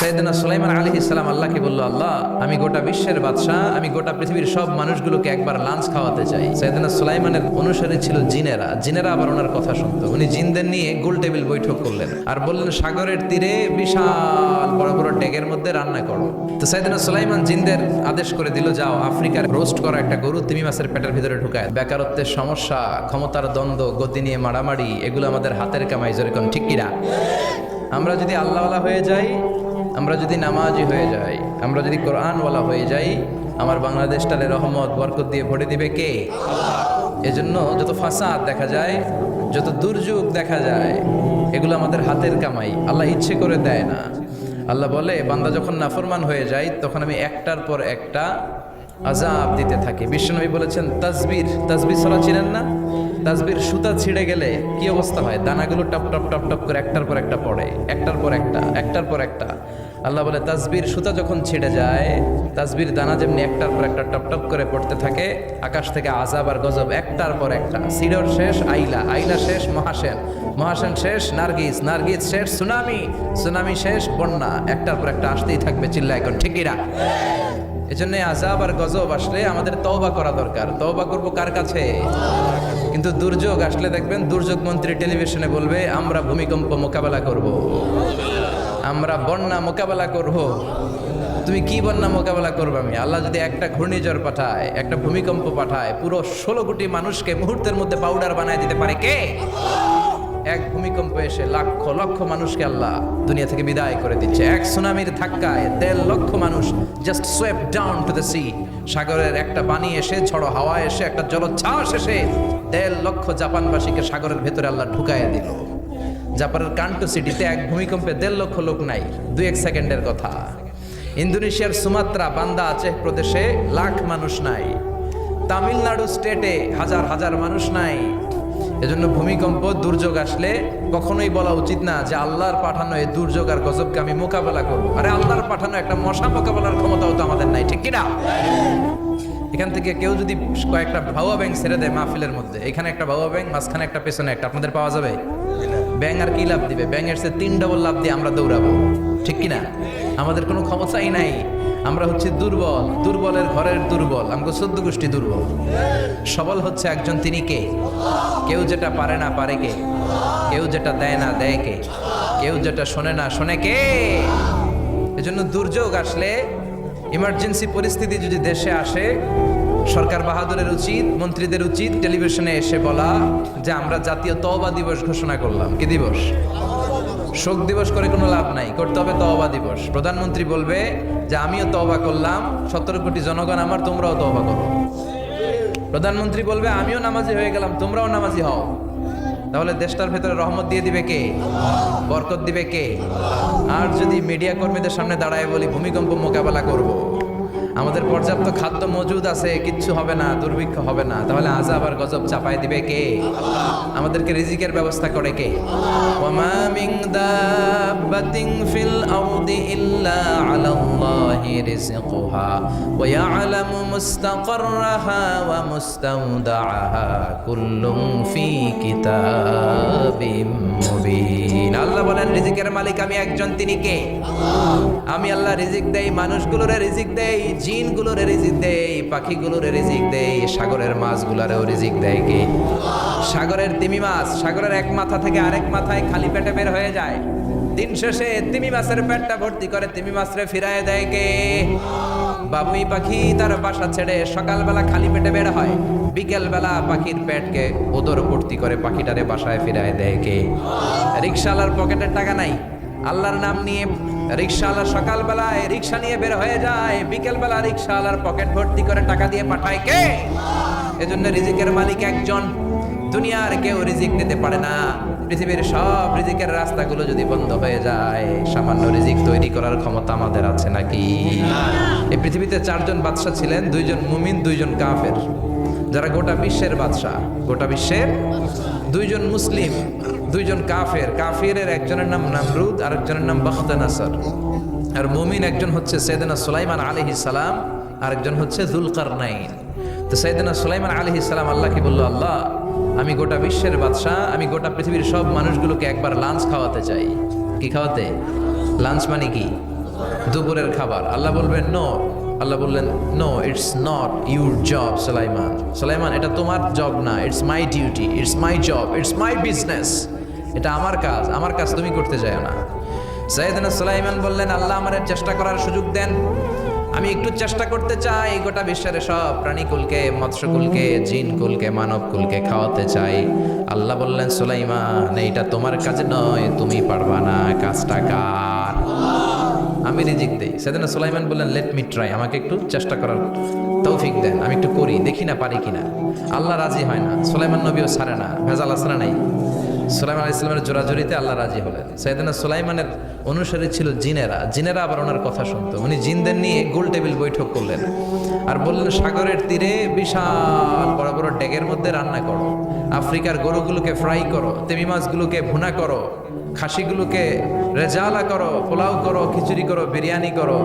সাইদিনা সুলাইমান আলী ইসলাম আল্লাহকে বলল, আল্লাহ, আমি গোটা বিশ্বের বাদশাহ, আমি গোটা পৃথিবীর সব মানুষগুলোকে একবার লাঞ্চ খাওয়াতে চাই। সাইদিনা সুলাইমানের অনুসারী ছিল জিনেরা। জিনেরা আবার ওনার কথা শুনতো। উনি জিনদের নিয়ে গোল টেবিল বৈঠক করলেন আর বললেন, সাগরের তীরে বিশাল বড় বড় ডেগের মধ্যে রান্না করো। তো সাইদিনা সুলাইমান জিনদের আদেশ করে দিল, যাও, আফ্রিকার রোস্ট করা একটা গরু তিমি মাছের পেটের ভিতরে ঢুকায়। বেকারত্বের সমস্যা, ক্ষমতার দ্বন্দ্ব, গতি নিয়ে মারামারি, এগুলো আমাদের হাতের কামাই যেরকম ঠিক কিনা আমরা যদি আল্লাহওয়ালা হয়ে যাই আমরা যদি নামাজি হয়ে যাই আমরা যদি কোরআনওয়ালা হয়ে যাই আমার বাংলাদেশ বাংলাদেশটারে রহমত বরকত দিয়ে ভরে দিবে কে? এজন্য যত ফাসাদ দেখা যায় যত দুর্যোগ দেখা যায় এগুলো আমাদের হাতের কামাই। আল্লাহ ইচ্ছে করে দেয় না। আল্লাহ বলে বান্দা যখন নাফরমান হয়ে যায় তখন আমি একটার পর একটা আজাব দিতে থাকি। বিশ্বনবী বলেছেন তাজবির তাজবির সরা চিনেন না। তাজবির সুতা ছিঁড়ে গেলে কি অবস্থা হয়? দানাগুলো টপ টপ টপ টপ করে একটার পর একটা পড়ে একটার পর একটা একটার পর একটা। আল্লাহ বলে তাজবির সুতা যখন ছিঁড়ে যায় তাজবির দানা যেমনি একটার পর একটা টপ টপ করে পড়তে থাকে, আকাশ থেকে আজাব আর গজব একটার পর একটা। সিডর শেষ, আইলা। আইলা শেষ, মহাসেন। মহাসেন শেষ, নার্গিস। নার্গিস শেষ, সুনামি। সুনামি শেষ, বন্যা। একটার পর একটা আসতেই থাকবে চিল্লা এখন ঠিকিরা এজন্য আজাব আর গজব আসলে আমাদের তওবা করা দরকার। তওবা করব কার কাছে? কিন্তু দুর্যোগ আসলে দেখবেন দুর্যোগ মন্ত্রী টেলিভিশনে বলবে, আমরা ভূমিকম্প মোকাবেলা করব। আমরা বন্যা মোকাবেলা করব। তুমি কি বন্যা মোকাবেলা করবে আমি? আল্লাহ যদি একটা ঘূর্ণিঝড় পাঠায়, একটা ভূমিকম্প পাঠায়, পুরো ষোলো কোটি মানুষকে মুহূর্তের মধ্যে পাউডার বানায় দিতে পারে কে? এক ভূমিকম্প এসে লক্ষ লক্ষ মানুষকে আল্লাহ দুনিয়া থেকে বিদায় করে দিচ্ছে। এক সুনামির ধাক্কায় দেড় লক্ষ মানুষ just swept down to the sea সাগরের একটা পানি এসে, ঝড়ো হাওয়া এসে, একটা জলোচ্ছ্বাস এসে দেড় লক্ষ জাপানবাসীকে সাগরের ভেতরে আল্লাহ ঢুকাইয়া দিল। জাপানের কান্টো সিটিতে এক ভূমিকম্পে দেড় লক্ষ লোক নাই। দুই এক সেকেন্ডের কথা। ইন্দোনেশিয়ার সুমাত্রা, বান্দা আছে প্রদেশে লাখ মানুষ নাই। তামিলনাড়ু স্টেটে হাজার হাজার মানুষ নাই। এজন্য ভূমিকম্প, দুর্যোগ আসলে কখনোই বলা উচিত না যে আল্লাহর পাঠানো এই দুর্যোগ আর গজবকে আমি মোকাবেলা করব। আরে আল্লাহর পাঠানো একটা মশা মোকাবেলার ক্ষমতাও তো আমাদের নাই, ঠিক কিনা? এখান থেকে কেউ যদি কয়েকটা ভাওয়া ব্যাংক ছেড়ে দেয় মাহফিলের মধ্যে, এখানে একটা ভাওয়া ব্যাংক, মাঝখানে একটা, পেছনে একটা, আপনাদের পাওয়া যাবে? ব্যাং আর কি লাভ দিবে? ব্যাংকের সে তিন ডবল লাভ দিয়ে আমরা দৌড়াবো। ঠিক কিনা? আমাদের কোনো ক্ষমতাই নাই। আমরা হচ্ছে দুর্বল। দুর্বলের ঘরের দুর্বল। আমাকে সদ্য গোষ্ঠী দুর্বল। সবল হচ্ছে একজন তিনি কে? কেউ যেটা পারে না পারে কে? কেউ যেটা দেয় না দেয় কে? কেউ যেটা শোনে না শোনে কে? এজন্য দুর্যোগ আসলে ইমার্জেন্সি পরিস্থিতি যদি দেশে আসে সরকার বাহাদুরের উচিত, মন্ত্রীদের উচিত টেলিভিশনে এসে বলা যে আমরা জাতীয় তওবা দিবস ঘোষণা করলাম। কি দিবস? শোক দিবস করে কোনো লাভ নাই, করতে হবে তওবা দিবস। প্রধানমন্ত্রী বলবে যে, আমিও তওবা করলাম, সতেরো কোটি জনগণ আমার, তোমরাও তওবা করো। প্রধানমন্ত্রী বলবে, আমিও নামাজি হয়ে গেলাম, তোমরাও নামাজি হও। তাহলে দেশটার ভেতরে রহমত দিয়ে দিবে কে? বরকত দিবে কে? আর যদি মিডিয়া কর্মীদের সামনে দাঁড়ায় বলি, ভূমিকম্প মোকাবেলা করব। আমাদের পর্যাপ্ত খাদ্য মজুদ আছে, কিচ্ছু হবে না, দুর্ভিক্ষ হবে না। তাহলে আজাব আর গজব চাপায় দিবে কে? আমাদেরকে রিজিকের ব্যবস্থা করে কে? ওয়ামা মিন দাব্বাতিন ফিল আরদি ইল্লা আল্লাহ বলেন, রিজিকের মালিক আমি একজন, তিনি কে? আমি আল্লাহ রিজিক দেই, মানুষগুলোরে রিজিক দেই জিনগুলোরে রিজিক দেই পাখিগুলোর রিজিক দেই সাগরের মাছগুলোরেও রিজিক দেয় কে? সাগরের তিমি মাছ, সাগরের এক মাথা থেকে আরেক মাথায় খালি পেটে বের হয়ে যায়। দিন শেষে তিমি মাছের পেটটা ভর্তি করে তিমি মাছরে ফিরায় দেয় কে? বাবুই পাখি তার বাসা ছেড়ে সকালবেলা খালি পেটে বের হয়, বিকেলবেলা পাখির পেটকে ওদর ভর্তি করে পাখিটারে বাসায় ফিরায় দেয় কে? রিক্সাওয়ালার পকেটের টাকা নাই আল্লাহর নাম নিয়ে রিক্সাওয়ালা সকালবেলায় রিক্সা নিয়ে বের হয়ে যায়, বিকেলবেলা রিক্সাওয়ালার পকেট ভর্তি করে টাকা দিয়ে পাঠায় কে? এজন্য রিজিকের মালিক একজন। দুনিয়ার কেউ রিজিক নিতে পারে না। পৃথিবীর সব রিজিকের রাস্তাগুলো যদি বন্ধ হয়ে যায়, সামান্য রিজিক তৈরি করার ক্ষমতা আমাদের আছে নাকি? এই পৃথিবীতে চারজন বাদশা ছিলেন, দুইজন মুমিন, দুইজন কাফের। যারা গোটা বিশ্বের বাদশাহ, গোটা বিশ্বের দুইজন মুসলিম দুইজন কাফের। কাফিরের একজনের নাম নামরুদ আর একজনের নাম বখতানাসর আর মুমিন একজন হচ্ছে সৈয়দনা সুলাইমান আলহি সালাম, আরেকজন হচ্ছে জুলকার নাইন তো সৈয়দনা সুলাইমান আলহি সালাম আল্লাহকে বলল? আল্লাহ, আমি গোটা বিশ্বের বাদশাহ, আমি গোটা পৃথিবীর সব মানুষগুলোকে একবার লাঞ্চ খাওয়াতে চাই। কি খাওয়াতে? লাঞ্চ মানে কি? দুপুরের খাবার। আল্লাহ বলবেন, নো আল্লাহ বললেন no it's not your job Sulaiman Sulaiman এটা তোমার জব না it's my duty it's my job it's my business এটা আমার কাজ আমার কাজ তুমি করতে যাও না। সাইদিন সুলাইমান বললেন, আল্লাহ আমার চেষ্টা করার সুযোগ দেন। আমি একটু চেষ্টা করতে চাই, গোটা বিশ্বের সব প্রাণীকুলকে, মৎস্যকুলকে, জিনকুলকে, মানবকুলকে খাওয়াতে চাই। আল্লাহ বললেন, সুলাইমান, এইটা তোমার কাজ নয়, তুমি পারবা না, কাজটা কার? আমি রিজিক দেই। সেদিন সুলাইমান বললেন লেট মি ট্রাই আমাকে একটু চেষ্টা করার তৌফিক দেন, আমি একটু করি, দেখি না পারি কিনা। আল্লাহ রাজি হয় না, সুলাইমান নবীও সারে না, ভেজাল আসরা নাই? সুলাইমান আলাইহিস সালামের জোরাজুরিতে আল্লাহ রাজি হলেন। সাইদিনা সুলাইমানের অনুসারী ছিল জিনেরা জিনেরা আবার ওনার কথা শুনতো। উনি জিনদের নিয়ে গোল টেবিল বৈঠক করলেন আর বললেন, সাগরের তীরে বিশাল বড় বড় ডেগের মধ্যে রান্না করো। আফ্রিকার গরুগুলোকে ফ্রাই করো, তেমি মাছগুলোকে ভুনা করো খাসিগুলোকে রেজালা করো, পোলাও করো, খিচুড়ি করো, বিরিয়ানি করো,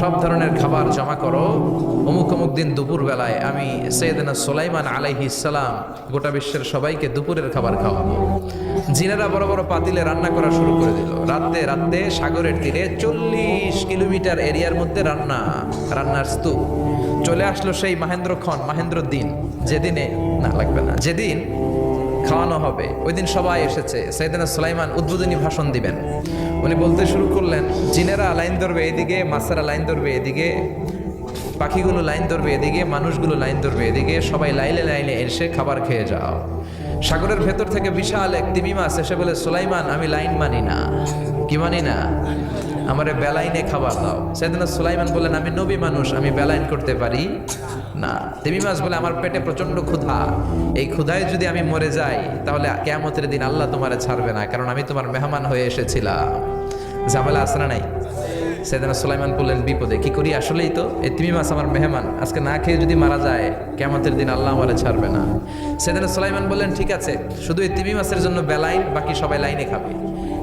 সব ধরনের খাবার জমা করো। অমুক অমুক দিন দুপুর বেলায় আমি সৈয়দনা সোলাইমান আলাইহি সালাম গোটা বিশ্বের সবাইকে দুপুরের খাবার খাওয়াবো। জিনেরা বড় বড় পাতিলে রান্না করা শুরু করে দিল। রাতে রাতে সাগরের তীরে চল্লিশ কিলোমিটার এরিয়ার মধ্যে রান্না, রান্নার স্তূপ। চলে আসলো সেই মাহেন্দ্র খন মাহেন্দ্র দিন যেদিনে না, লাগবে না। যেদিন খাওয়ানো হবে। ওই দিন সবাই এসেছে। সৈয়দিনা সুলাইমান উদ্বোধনী ভাষণ দিবেন। উনি বলতে শুরু করলেন, জিনেরা লাইন ধরবে এদিকে, মাছেরা লাইন ধরবে এদিকে, পাখিগুলো লাইন ধরবে এদিকে, মানুষগুলো লাইন ধরবে এদিকে, সবাই লাইনে লাইনে এসে খাবার খেয়ে যাও। সাগরের ভেতর থেকে বিশাল এক তিমি মাছ এসে বলে, সুলাইমান, আমি লাইন মানি না। কি মানি না? আমারে বেলাইনে খাবার দাও। সেদিন সুলাইমান বললেন, আমি নবী মানুষ, আমি বেলাইন করতে পারি না। তিমি মাছ বলে, আমার পেটে প্রচণ্ড ক্ষুধা। এই ক্ষুধায় যদি আমি মরে যাই, তাহলে কেয়ামতের দিন আল্লাহ তোমারে ছাড়বে না, কারণ আমি তোমার মেহমান হয়ে এসেছিলাম। ঝামেলা আসরা নাই? সেদিন সুলাইমান বললেন, বিপদে কি করি আসলেই তো? এই তিমি মাছ আমার মেহমান, আজকে না খেয়ে যদি মারা যায় কেমতের দিন আল্লাহ আমার ছাড়বে না। সেদিন সুলাইমান বললেন, ঠিক আছে, শুধু এই তিমি মাছের জন্য বেলাইন, বাকি সবাই লাইনে খাবে।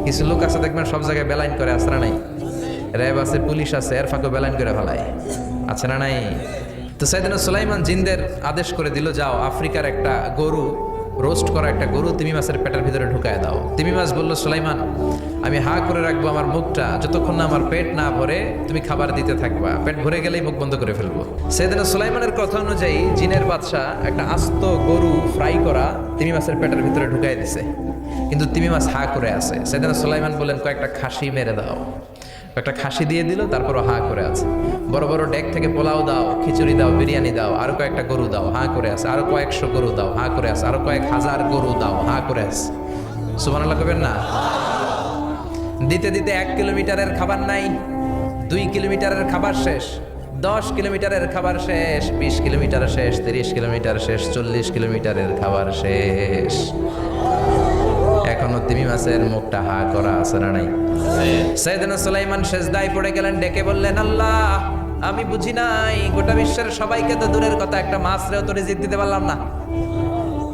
কিছু লোক আছে দেখবেন সব জায়গায় বেলাইন করে আসরা নাই? র্যাব আছে, পুলিশ আছে, এর ফাঁকে বেলাইন করে ফেলায়। আছে না নাই? তো সাইদিন সুলাইমান জিন্দের আদেশ করে দিল, যাও, আফ্রিকার একটা গরু রোস্ট করা একটা গরু তিমি মাছের পেটের ভিতরে ঢুকায় দাও। তিমি মাছ বলল, সুলাইমান, আমি হা করে রাখব আমার মুখটা। যতক্ষণ না আমার পেট না ভরে, তুমি খাবার দিতে থাকবা। পেট ভরে গেলেই মুখ বন্ধ করে ফেলব। সেদিন সুলাইমানের কথা অনুযায়ী জিনের বাদশাহ একটা আস্ত গরু ফ্রাই করা তিমি মাছের পেটের ভিতরে ঢুকাই দিছে। কিন্তু তিমি মাছ হা করে আছে। সেদিন সুলাইমান বললেন, কয়েকটা খাসি মেরে দাও। একটা খাসি দিয়ে দিল তারপর হা করে আছে। বড় বড় ডেক থেকে পোলাও দাও, খিচুড়ি দাও, বিরিয়ানি দাও, আরও কয়েকটা গরু দাও, হা করে আছে। আরও কয়েকশো গরু দাও, হা করে আছে। আরও কয়েক হাজার গরু দাও, হা করে আছে। সুবহানাল্লাহ কবেন না? দিতে দিতে এক কিলোমিটারের খাবার নাই, দুই কিলোমিটারের খাবার শেষ, দশ কিলোমিটারের খাবার শেষ, বিশ কিলোমিটার শেষ, তিরিশ কিলোমিটার শেষ, চল্লিশ কিলোমিটারের খাবার শেষ। এখনও তিমি মাছের মুখটা হা করা আছে না নাই? সৈয়দনা সুলাইমান শেষদায় পড়ে গেলেন ডেকে বললেন আল্লাহ আমি বুঝি নাই গোটা বিশ্বের সবাইকে তো দূরের কথা একটা মাছরেও তো রিজিক দিতে পারলাম না।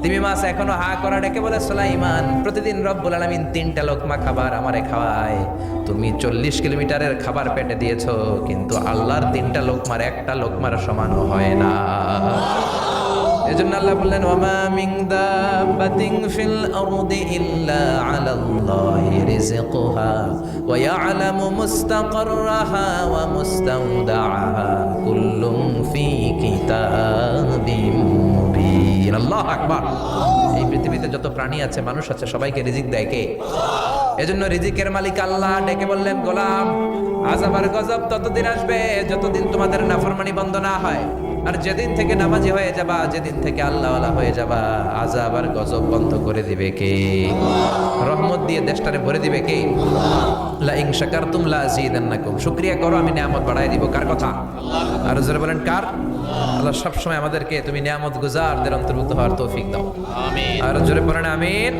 তিমি মাছ এখনও হা করা ডেকে বলে সুলাইমান প্রতিদিন রব্বুল আলামিন তিনটা লোকমা খাবার আমারে খাওয়ায়। তুমি চল্লিশ কিলোমিটারের খাবার পেটে দিয়েছ কিন্তু আল্লাহর তিনটা লোকমার একটা লোকমার সমানও হয় না। এজন্য আল্লাহ বললেন, ওয়ামা মিন দাব্বাতিন ফিল আরদি ইল্লা আলাল্লাহি রিজকুহা ওয়া ইয়ালামু মুস্তাকাররাহা ওয়া মুস্তাওদাআহা কুল্লুম ফি কিতাবিম মুবিন। আল্লাহু আকবার। এই পৃথিবীতে যত প্রাণী আছে, মানুষ আছে, সবাইকে রিজিক দেয় কে? এজন্য রিজিকের মালিক আল্লাহ ডেকে বললেন, গোলাম আজাব আর গজব ততদিন আসবে যতদিন তোমাদের নাফরমানি বন্ধ না হয়। আর যেদিন থেকে নামাজি হয়ে যাবা যেদিন থেকে আল্লাহওয়ালা হয়ে যাবা আজাব আর গজব বন্ধ করে দিবে কে? রহমত দিয়ে দেশটারে ভরে দিবে কে? লা ইন শাকারতুম লা আযীদান্নাকুম। শুকরিয়া করো আমি নিয়ামত বাড়াই দিব। কার কথা? আর জোরে বলেন কার? আল্লাহ সব সময় আমাদেরকে তুমি নিয়ামত গুজারদের অন্তর্ভুক্ত হওয়ার তৌফিক দাও। আর জোরে পড়েন আমিন।